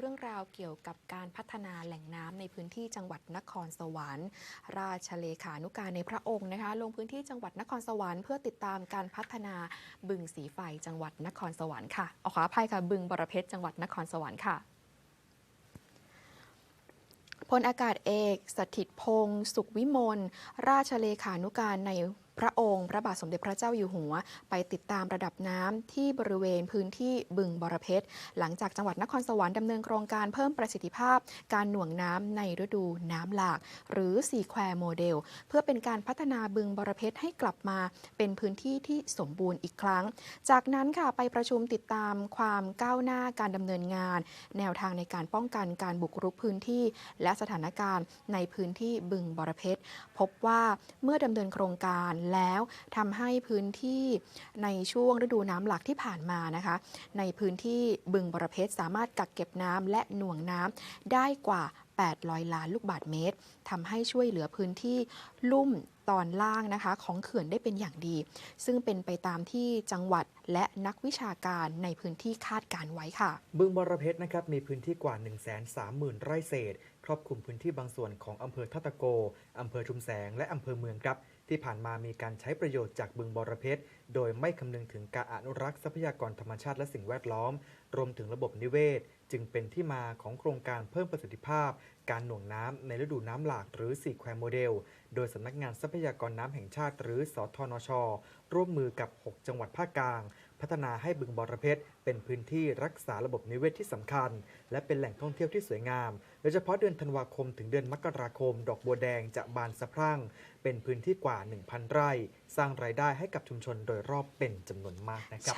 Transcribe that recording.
เรื่องราวเกี่ยวกับการพัฒนาแหล่งน้ำในพื้นที่จังหวัดนครสวรรค์ ราชเลขานุการในพระองค์นะคะ ลงพื้นที่จังหวัดนครสวรรค์เพื่อติดตามการพัฒนาบึงสีไฟจังหวัดนครสวรรค์ค่ะเอาขออภัยค่ะบึงบรเพชรจังหวัดนครสวรรค์ค่ะพลอากาศเอก สถิตพงศ์สุขวิมล ราชเลขานุการใน พระองค์ พระบาทสมเด็จพระเจ้าอยู่หัว ไปติดตามระดับน้ำที่บริเวณพื้นที่บึงบรเพชร หลังจากจังหวัดนครสวรรค์ดำเนินโครงการเพิ่มประสิทธิภาพ การหน่วงน้ำในฤดูน้ำหลาก หรือสีแควโมเดล เพื่อเป็นการพัฒนาบึงบรเพชรให้กลับมาเป็นพื้นที่ที่สมบูรณ์อีกครั้ง จากนั้นค่ะไปประชุมติดตามความก้าวหน้าการดำเนินงาน แนวทางในการป้องกันการบุกรุกพื้นที่ และสถานการณ์ในพื้นที่บึงบรเพชรพบว่าเมื่อดำเนินโครงการแล้วทำให้พื้นที่ในช่วงฤดูน้ำหลากที่ผ่านมานะคะ ในพื้นที่บึงบรเพชรสามารถกักเก็บน้ำและหน่วงน้ำได้กว่า 800 ล้านลูกบาศก์เมตรทำให้ช่วยเหลือพื้นที่ลุ่ม ตอนล่างนะคะของเขื่อนได้เป็นอย่างดี ซึ่งเป็นไปตามที่จังหวัดและนักวิชาการในพื้นที่คาดการไว้ค่ะ บึงบรเพชรนะครับมีพื้นที่กว่า 1 3 0 0 0 0 ไร่เศษ ครอบคลุมพื้นที่บางส่วนของอำเภอทัตตะโกอำเภอชุมแสง และอำเภอเมืองครับที่ผ่านมามีการใช้ประโยชน์จากบึงบรเพชร โดยไม่คำนึงถึงการอนุรักษ์ทรัพยากรธรรมชาติและสิ่งแวดล้อม รวมถึงระบบนิเวศ จึงเป็นที่มาของโครงการเพิ่มประสิทธิภาพ การหน่วงน้ำในฤดูน้ำหลากหรือสี่แควโมเดล โดยสำนักงานทรัพยยากรน้ำแห่งชาติ หรือสทนช ร่วมมือกับ 6 จังหวัดภาคกลาง พัฒนาให้บึงบอระเพ็ดเป็นพื้นที่รักษาระบบนิเวศที่สำคัญ และเป็นแหล่งท่องเที่ยวที่สวยงาม โดยเฉพาะเดือนธันวาคมถึงเดือนมกราคม ดอกบัวแดงจะบานสะพรั่ง เป็นพื้นที่กว่า 1,000 ไร่ สร้างรายได้ให้กับชุมชนโดยรอบเป็นจำนวนมากนะครับ